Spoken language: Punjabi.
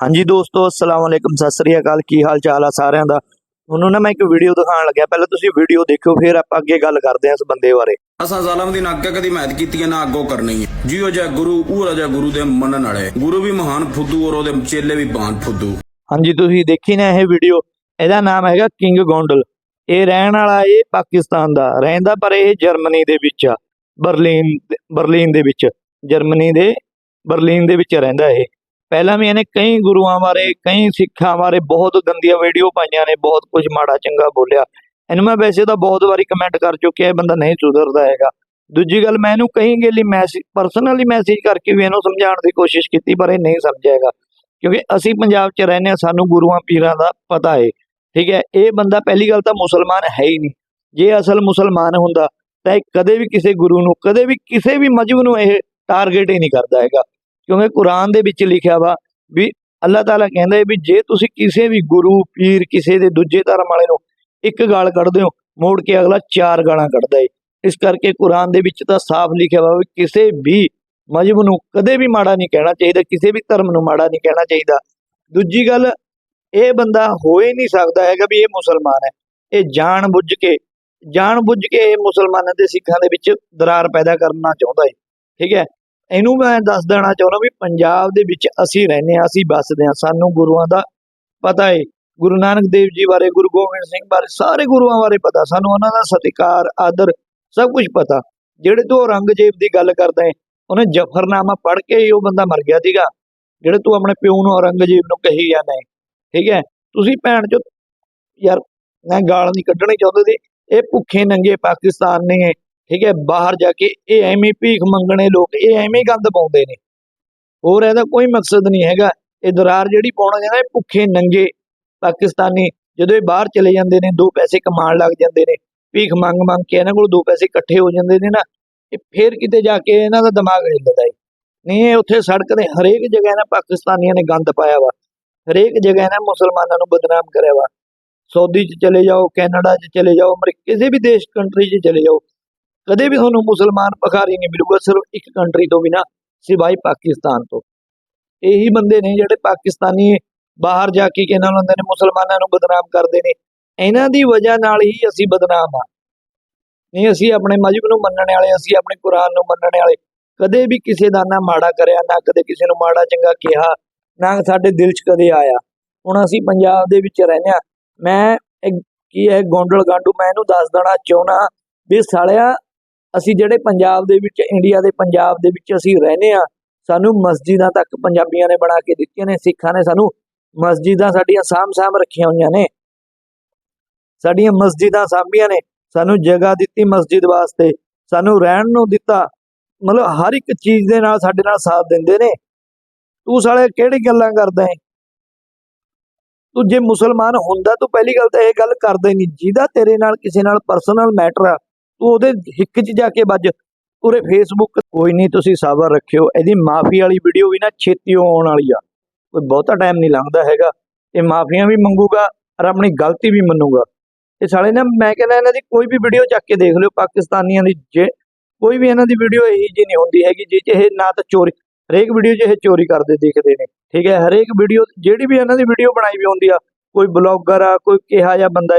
ਹਾਂਜੀ ਦੋਸਤੋ ਅਸਲਾਮ ਵਾਲੇਕਮ ਸਤਿ ਸ੍ਰੀ ਅਕਾਲ। ਕੀ ਹਾਲ ਚਾਲ ਆ ਸਾਰਿਆਂ ਦਾ? ਤੁਹਾਨੂੰ ਨਾ ਮੈਂ ਇੱਕ ਵੀਡੀਓ ਦਿਖਾਉਣ ਲੱਗਿਆ। ਪਹਿਲਾਂ ਤੁਸੀਂ ਵੀਡੀਓ ਦੇਖਿਓ ਫਿਰ ਆਪਾਂ ਅੱਗੇ ਗੱਲ ਕਰਦੇ ਹਾਂ ਇਸ ਬੰਦੇ ਬਾਰੇ। ਅਸਾਂ ਜ਼ਾਲਮ ਦੀ ਨਾ ਅੱਗੇ ਕਦੀ ਮਹਿਤ ਕੀਤੀ ਨਾ ਅੱਗੋਂ ਕਰਨੀ ਹੈ। ਜਿਉ ਜਿਹਾ ਗੁਰੂ ਉਹ ਰਾਜਾ ਗੁਰੂ ਦੇ ਮੰਨਣ ਵਾਲੇ ਗੁਰੂ ਵੀ ਮਹਾਨ ਫੁੱਦੂ ਔਰ ਉਹਦੇ ਚੇਲੇ ਵੀ ਬਾਨ ਫੁੱਦੂ। ਹਾਂਜੀ ਤੁਸੀਂ ਦੇਖੀ ਨਾ ਇਹ ਵੀਡੀਓ ਇਹਦਾ ਨਾਮ ਹੈਗਾ ਕਿੰਗ ਗੋਂਡਲ। ਇਹ ਰਹਿਣ ਵਾਲਾ ਇਹ ਪਾਕਿਸਤਾਨ ਦਾ। ਰਹਿੰਦਾ ਪਰ ਇਹ ਜਰਮਨੀ ਦੇ ਵਿੱਚ ਆ। ਬਰਲਿਨ ਬਰਲਿਨ ਦੇ ਵਿੱਚ। ਜਰਮਨੀ ਦੇ ਬਰਲਿਨ ਦੇ ਵਿੱਚ ਰਹਿੰਦਾ ਇਹ। ਪਹਿਲਾਂ ਵੀ ਇਹਨੇ ਕਈ ਗੁਰੂਆਂ ਬਾਰੇ, ਕਈ ਸਿੱਖਾਂ ਬਾਰੇ ਬਹੁਤ ਗੰਦੀਆਂ ਵੀਡੀਓ ਪਾਈਆਂ ਨੇ, ਬਹੁਤ ਕੁਝ ਮਾੜਾ ਚੰਗਾ ਬੋਲਿਆ। ਇਹਨੂੰ ਮੈਂ ਵੈਸੇ ਤਾਂ ਬਹੁਤ ਵਾਰੀ ਕਮੈਂਟ ਕਰ ਚੁੱਕਿਆ, ਇਹ ਬੰਦਾ ਨਹੀਂ ਸੁਧਰਦਾ ਹੈਗਾ। ਦੂਜੀ ਗੱਲ, ਮੈਂ ਇਹਨੂੰ ਕਈ ਗੇਲੀ ਮੈਸੇਜ ਪਰਸਨਲੀ ਮੈਸੇਜ ਕਰਕੇ ਵੀ ਇਹਨੂੰ ਸਮਝਾਉਣ ਦੀ ਕੋਸ਼ਿਸ਼ ਕੀਤੀ, ਪਰ ਇਹ ਨਹੀਂ ਸਮਝਿਆਗਾ ਕਿਉਂਕਿ ਅਸੀਂ ਪੰਜਾਬ 'ਚ ਰਹਿੰਦੇ ਹਾਂ, ਸਾਨੂੰ ਗੁਰੂਆਂ ਪੀਰਾਂ ਦਾ ਪਤਾ ਹੈ ਠੀਕ ਹੈ, ਇਹ ਬੰਦਾ ਪਹਿਲੀ ਗੱਲ ਤਾਂ ਮੁਸਲਮਾਨ ਹੈ ਹੀ ਨਹੀਂ। ਜੇ ਅਸਲ ਮੁਸਲਮਾਨ ਹੁੰਦਾ, ਤਾਂ ਇਹ ਕਦੇ ਵੀ ਕਿਸੇ ਗੁਰੂ ਨੂੰ, ਕਦੇ ਵੀ ਕਿਸੇ ਵੀ ਮਜਹਬ ਨੂੰ ਇਹ ਟਾਰਗੇਟ ਹੀ ਨਹੀਂ ਕਰਦਾ ਹੈਗਾ। ਕਿਉਂਕਿ ਕੁਰਾਨ ਦੇ ਵਿੱਚ ਲਿਖਿਆ ਵਾ ਵੀ ਅੱਲਾਹ ਤਾਲਾ ਕਹਿੰਦਾ ਹੈ ਵੀ ਜੇ ਤੁਸੀਂ ਕਿਸੇ ਵੀ ਗੁਰੂ, ਪੀਰ, ਕਿਸੇ ਦੇ ਦੂਜੇ ਧਰਮ ਵਾਲੇ ਨੂੰ ਇੱਕ ਗਾਲ ਕੱਢਦੇ ਹੋ, ਮੋੜ ਕੇ ਅਗਲਾ ਚਾਰ ਗਾਲਾਂ ਕੱਢਦਾ ਹੈ। ਇਸ ਕਰਕੇ ਕੁਰਾਨ ਦੇ ਵਿੱਚ ਤਾਂ ਸਾਫ਼ ਲਿਖਿਆ ਵਾ ਵੀ ਕਿਸੇ ਵੀ ਮਜਹਬ ਨੂੰ ਕਦੇ ਵੀ ਮਾੜਾ ਨਹੀਂ ਕਹਿਣਾ ਚਾਹੀਦਾ, ਕਿਸੇ ਵੀ ਧਰਮ ਨੂੰ ਮਾੜਾ ਨਹੀਂ ਕਹਿਣਾ ਚਾਹੀਦਾ। ਦੂਜੀ ਗੱਲ, ਇਹ ਬੰਦਾ ਹੋ ਹੀ ਨਹੀਂ ਸਕਦਾ ਹੈਗਾ ਵੀ ਇਹ ਮੁਸਲਮਾਨ ਹੈ। ਇਹ ਜਾਣ ਬੁੱਝ ਕੇ, ਜਾਣ ਬੁੱਝ ਕੇ ਇਹ ਮੁਸਲਮਾਨਾਂ ਤੇ ਸਿੱਖਾਂ ਦੇ ਵਿੱਚ ਦਰਾਰ ਪੈਦਾ ਕਰਨਾ ਚਾਹੁੰਦਾ ਹੈ। ਠੀਕ ਹੈ? ਇਹਨੂੰ ਮੈਂ ਦੱਸ ਦੇਣਾ ਚਾਹੁੰਦਾ ਵੀ ਪੰਜਾਬ ਦੇ ਵਿੱਚ ਅਸੀਂ ਰਹਿੰਦੇ ਹਾਂ, ਅਸੀਂ ਵੱਸਦੇ ਹਾਂ। ਸਾਨੂੰ ਗੁਰੂਆਂ ਦਾ ਪਤਾ ਹੈ ਗੁਰੂ ਨਾਨਕ ਦੇਵ ਜੀ ਬਾਰੇ, ਗੁਰੂ ਗੋਬਿੰਦ ਸਿੰਘ ਬਾਰੇ, ਸਾਰੇ ਗੁਰੂਆਂ ਬਾਰੇ ਪਤਾ। ਸਾਨੂੰ ਉਹਨਾਂ ਦਾ ਸਤਿਕਾਰ, ਆਦਰ ਸਭ ਕੁਝ ਪਤਾ। ਜਿਹੜੇ ਤੂੰ ਔਰੰਗਜ਼ੇਬ ਦੀ ਗੱਲ ਕਰਦਾ ਹੈ ਉਹਨੇ ਜਫਰਨਾਮਾ ਪੜ੍ਹ ਕੇ ਹੀ ਉਹ ਬੰਦਾ ਮਰ ਗਿਆ ਸੀਗਾ। ਜਿਹੜੇ ਤੂੰ ਆਪਣੇ ਪਿਓ ਨੂੰ ਔਰੰਗਜ਼ੇਬ ਨੂੰ ਕਹੀ ਜਾਂਦਾ ਹੈ ਠੀਕ ਹੈ ਤੁਸੀਂ ਭੈਣ ਚੋ, ਯਾਰ, ਮੈਂ ਗਾਲ ਨਹੀਂ ਕੱਢਣੀ ਚਾਹੁੰਦੇ ਸੀ। ਇਹ ਭੁੱਖੇ ਨੰਗੇ ਪਾਕਿਸਤਾਨ ਨੇ ਠੀਕ ਹੈ, ਬਾਹਰ ਜਾ ਕੇ ਇਹ ਐਵੇਂ ਭੀਖ ਮੰਗਣੇ ਲੋਕ, ਇਹ ਐਵੇਂ ਗੰਦ ਪਾਉਂਦੇ ਨੇ। ਹੋਰ ਇਹਦਾ ਕੋਈ ਮਕਸਦ ਨਹੀਂ ਹੈਗਾ। ਇਹ ਦਰਾਰ ਜਿਹੜੀ ਪਾਉਣਾ ਜਾਂਦਾ ਇਹ ਭੁੱਖੇ ਨੰਗੇ ਪਾਕਿਸਤਾਨੀ ਜਦੋਂ ਇਹ ਬਾਹਰ ਚਲੇ ਜਾਂਦੇ ਨੇ, ਦੋ ਪੈਸੇ ਕਮਾਉਣ ਲੱਗ ਜਾਂਦੇ ਨੇ, ਭੀਖ ਮੰਗ ਮੰਗ ਕੇ ਇਹਨਾਂ ਕੋਲ ਦੋ ਪੈਸੇ ਇਕੱਠੇ ਹੋ ਜਾਂਦੇ ਨੇ ਨਾ, ਇਹ ਫੇਰ ਕਿਤੇ ਜਾ ਕੇ ਇਹਨਾਂ ਦਾ ਦਿਮਾਗ ਹਿੱਲਦਾ ਹੈ। ਨਹੀਂ, ਇਹ ਉੱਥੇ ਸੜਕ ਦੇ ਹਰੇਕ ਜਗ੍ਹਾ ਨਾ ਪਾਕਿਸਤਾਨੀਆਂ ਨੇ ਗੰਦ ਪਾਇਆ ਵਾ। ਹਰੇਕ ਜਗ੍ਹਾ ਨਾ ਮੁਸਲਮਾਨਾਂ ਨੂੰ ਬਦਨਾਮ ਕਰਿਆ ਵਾ। ਸਾਊਦੀ 'ਚ ਚਲੇ ਜਾਓ, ਕੈਨੇਡਾ 'ਚ ਚਲੇ ਜਾਓ ਅਮਰੀਕਾ ਕਿਸੇ ਵੀ ਦੇਸ਼, ਕੰਟਰੀ 'ਚ ਚਲੇ ਜਾਓ ਕਦੇ ਵੀ ਤੁਹਾਨੂੰ ਮੁਸਲਮਾਨ ਭਿਖਾਰੀ ਨਹੀਂ ਮਿਲੂਗਾ, ਸਿਰਫ ਇੱਕ ਕੰਟਰੀ ਤੋਂ ਬਿਨਾ, ਸਿਵਾਏ ਪਾਕਿਸਤਾਨ ਤੋਂ। ਇਹੀ ਬੰਦੇ ਨੇ ਜਿਹੜੇ ਪਾਕਿਸਤਾਨੀ ਬਾਹਰ ਜਾ ਕੇ ਕਿਹਨਾਂ ਹੁੰਦੇ ਨੇ ਮੁਸਲਮਾਨਾਂ ਨੂੰ ਬਦਨਾਮ ਕਰਦੇ ਨੇ। ਇਹਨਾਂ ਦੀ ਵਜ੍ਹਾ ਨਾਲ ਹੀ ਅਸੀਂ ਬਦਨਾਮ ਆ ਨਹੀਂ, ਅਸੀਂ ਆਪਣੇ ਮਜਹਬ ਨੂੰ ਮੰਨਣ ਵਾਲੇ, ਅਸੀਂ ਆਪਣੇ ਕੁਰਾਨ ਨੂੰ ਮੰਨਣ ਵਾਲੇ। ਕਦੇ ਵੀ ਕਿਸੇ ਦਾ ਨਾ ਮਾੜਾ ਕਰਿਆ, ਨਾ ਕਦੇ ਕਿਸੇ ਨੂੰ ਮਾੜਾ ਚੰਗਾ ਕਿਹਾ, ਨਾ ਸਾਡੇ ਦਿਲ 'ਚ ਕਦੇ ਆਇਆ। ਹੁਣ ਅਸੀਂ ਪੰਜਾਬ ਦੇ ਵਿੱਚ ਰਹਿੰਦੇ ਆ ਮੈਂ ਕੀ ਹੈ, ਗੋਂਡਲ ਗਾਂਡੂ, ਮੈਂ ਇਹਨੂੰ ਦੱਸ ਦੇਣਾ ਚਾਹੁੰਦਾ ਵੀ ਸਾਲਿਆ ਅਸੀਂ ਜਿਹੜੇ ਪੰਜਾਬ ਦੇ ਵਿੱਚ, ਇੰਡੀਆ ਦੇ ਪੰਜਾਬ ਦੇ ਵਿੱਚ ਅਸੀਂ ਰਹਿੰਦੇ ਆ ਸਾਨੂੰ ਮਸਜਿਦਾਂ ਤੱਕ ਪੰਜਾਬੀਆਂ ਨੇ ਬਣਾ ਕੇ ਦਿੱਤੀਆਂ ਨੇ, ਸਿੱਖਾਂ ਨੇ ਸਾਨੂੰ ਮਸਜਿਦਾਂ ਸਾਡੀਆਂ ਸਾਂਭ-ਸਾਂਭ ਰੱਖੀਆਂ ਹੋਈਆਂ ਨੇ। ਸਾਡੀਆਂ ਮਸਜਿਦਾਂ ਸਾਂਭੀਆਂ ਨੇ, ਸਾਨੂੰ ਜਗ੍ਹਾ ਦਿੱਤੀ ਮਸਜਿਦ ਵਾਸਤੇ, ਸਾਨੂੰ ਰਹਿਣ ਨੂੰ ਦਿੱਤਾ, ਮਤਲਬ ਹਰ ਇੱਕ ਚੀਜ਼ ਦੇ ਨਾਲ ਸਾਡੇ ਨਾਲ ਸਾਥ ਦਿੰਦੇ ਨੇ। ਤੂੰ ਸਾਲੇ ਕਿਹੜੀ ਗੱਲਾਂ ਕਰਦਾ ਹੈ? ਤੂੰ ਜੇ ਮੁਸਲਮਾਨ ਹੁੰਦਾ, ਤੂੰ ਪਹਿਲੀ ਗੱਲ ਤਾਂ ਇਹ ਗੱਲ ਕਰਦਾ ਹੀ ਨਹੀਂ, ਜਿਹਦਾ ਤੇਰੇ ਨਾਲ ਕਿਸੇ ਨਾਲ ਪਰਸਨਲ ਮੈਟਰ ਆ ਤੂੰ ਉਹਦੇ ਹਿੱਕ 'ਚ ਜਾ ਕੇ ਵੱਜ। ਉਰੇ ਫੇਸਬੁੱਕ ਕੋਈ ਨਹੀਂ, ਤੁਸੀਂ ਸਬਰ ਰੱਖਿਓ। ਇਹਦੀ ਮਾਫੀ ਵਾਲੀ ਵੀਡੀਓ ਵੀ ਨਾ ਛੇਤੀ ਆਉਣ ਵਾਲੀ ਆ। ਕੋਈ ਬਹੁਤਾ ਟਾਈਮ ਨਹੀਂ ਲੰਘਦਾ ਹੈਗਾ। ਇਹ ਮਾਫੀਆਂ ਵੀ ਮੰਗੂਗਾ, ਔਰ ਆਪਣੀ ਗਲਤੀ ਵੀ ਮੰਨੂਗਾ। ਇਹ ਸਾਲੇ ਨਾ, ਮੈਂ ਕਹਿੰਦਾ ਇਹਨਾਂ ਦੀ ਕੋਈ ਵੀ ਵੀਡੀਓ ਚੱਕ ਕੇ ਦੇਖ ਲਿਓ, ਪਾਕਿਸਤਾਨੀਆਂ ਦੀ ਜੇ ਕੋਈ ਵੀ ਇਹਨਾਂ ਦੀ ਵੀਡੀਓ ਇਹੀ ਜੀ ਨਹੀਂ ਹੁੰਦੀ ਹੈਗੀ ਜਿਹ 'ਚ ਇਹ ਨਾ ਤਾਂ ਚੋਰੀ, ਹਰੇਕ ਵੀਡੀਓ 'ਚ ਇਹ ਚੋਰੀ ਕਰਦੇ ਦਿਖਦੇ ਨੇ। ਠੀਕ ਹੈ? ਹਰੇਕ ਵੀਡੀਓ ਜਿਹੜੀ ਵੀ ਇਹਨਾਂ ਦੀ ਵੀਡੀਓ ਬਣਾਈ ਵੀ ਹੁੰਦੀ ਆ, ਕੋਈ ਬਲੌਗਰ ਆ, ਕੋਈ ਕਿਹਾ ਜਿਹਾ ਬੰਦਾ